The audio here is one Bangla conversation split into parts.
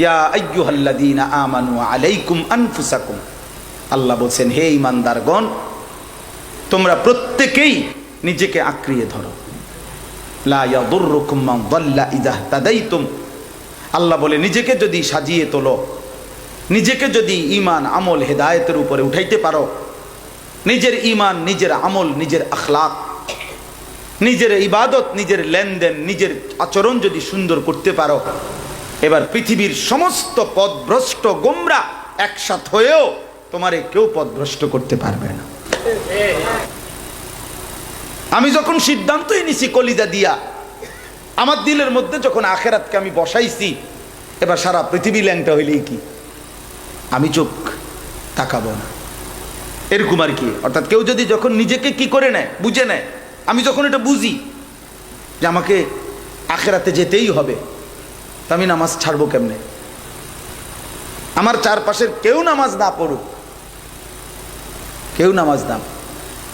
ইয়া আইয়ুহাল্লাযীনা আমানু আলাইকুম আনফুসাকুম। আল্লাহ বলছেন, হে ইমানদারগণ তোমরা প্রত্যেকেই নিজেকে আঁকড়িয়ে ধরো। লা ইয়াদুররুকুম দাল্লা তাদাইতুম আল্লাহ বলে, নিজেকে যদি সাজিয়ে তোলো, নিজেকে যদি ইমান আমল, হেদায়তের উপরে উঠাইতে পারো, নিজের ইমান নিজের আমল, নিজের আখলাক, নিজের ইবাদত, নিজের লেনদেন, নিজের আচরণ যদি সুন্দর করতে পারো এবার পৃথিবীর সমস্ত পদভ্রষ্ট গোমরা একসাথ হয়েও তোমারে কেউ পদভ্রষ্ট করতে পারবে না। আমি যখন সিদ্ধান্তই নিছি কলিজা দিয়া, আমার দিলের মধ্যে যখন আখেরাতকে আমি বসাইছি, এবার সারা পৃথিবী ল্যাংটা হইলেই কি? আমি চোখ তাকাবো না। এরকম আর কি? অর্থাৎ কেউ যদি যখন নিজেকে কি করে নেয়, বুঝে নেয়, আমি যখন এটা বুঝি যে আমাকে আখেরাতে যেতেই হবে তা আমি নামাজ ছাড়বো কেমনে? আমার চারপাশের কেউ নামাজ না পড়ুক। কেউ নামাজ না।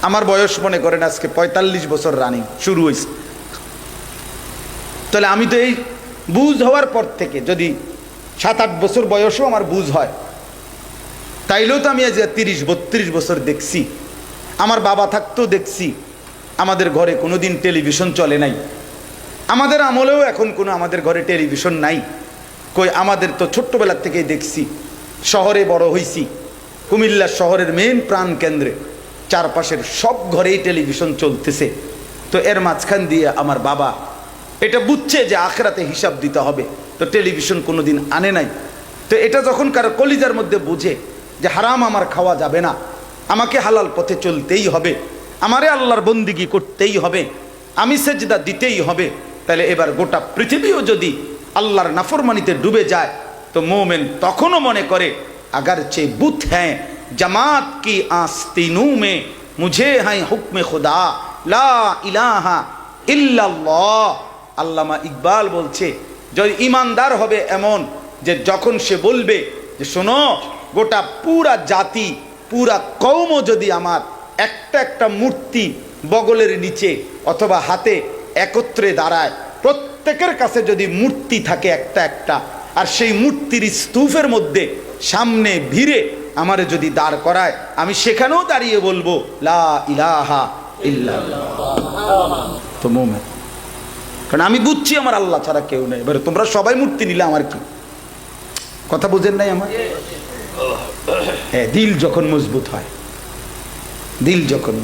আমার বয়স মনে করেন আজকে পঁয়তাল্লিশ বছর রানিং, শুরু হয়েছে তাহলে আমি তো এই বুঝ হওয়ার পর থেকে যদি সাত আট বছর বয়সও আমার বুঝ হয়, তাইলেও তো আমি আজ তিরিশ, বত্রিশ বছর দেখছি। আমার বাবা থাকতেও দেখছি। আমাদের ঘরে কোনোদিন টেলিভিশন চলে নাই। আমাদের আমলেও এখন কোনো আমাদের ঘরে টেলিভিশন নাই। কই, আমাদের তো ছোট্টবেলার থেকেই দেখছি, শহরে বড় হইছি। কুমিল্লা শহরের মেন প্রাণ কেন্দ্রে, চারপাশের সব ঘরেই টেলিভিশন চলতেছে। তো এর মাঝখান দিয়ে আমার বাবা, এটা বুঝছে যে আখরাতে হিসাব দিতে হবে। তো টেলিভিশন কোনো দিন আনে নাই। তো এটা যখন কারও কলিজার মধ্যে বুঝে যে হারাম আমার খাওয়া যাবে না, আমাকে হালাল পথে চলতেই হবে। আমারে আল্লাহর বন্দিগি করতেই হবে। আমি সেজদা দিতেই হবে। তাহলে এবার গোটা পৃথিবীও যদি আল্লাহর নাফরমানিতে ডুবে যায়, তো মোমেন তখনও মনে করে আগার চে বুথ হ্যাঁ জামাত কি আস্তিনু মে মুঝে হ্যাঁ হুকমে খুদা, লা ইলাহা ইল্লাল্লাহ। আল্লামা ইকবাল বলছে, যদি ইমানদার হবে এমন যে যখন সে বলবে যে, শোনো, গোটা পুরা জাতি, পুরা কৌম যদি আমার একটা একটা মূর্তি বগলের নিচে অথবা হাতে একত্রে দাঁড়ায়। প্রত্যেকের কাছে যদি মূর্তি থাকে একটা একটা, আর সেই মূর্তির স্তূপের মধ্যে সামনে ভিড়ে আমারে যদি দাঁড় করায়, আমি সেখানেও দাঁড়িয়ে বলব, লা তো কারণ আমি বুঝছি আমার আল্লাহ ছাড়া কেউ নেই। এবারে তোমরা সবাই মূর্তি নিলে, আমার কি? কথা বুঝেন নাই আমার? হ্যাঁ দিল যখন মজবুত হয়, দিল যখন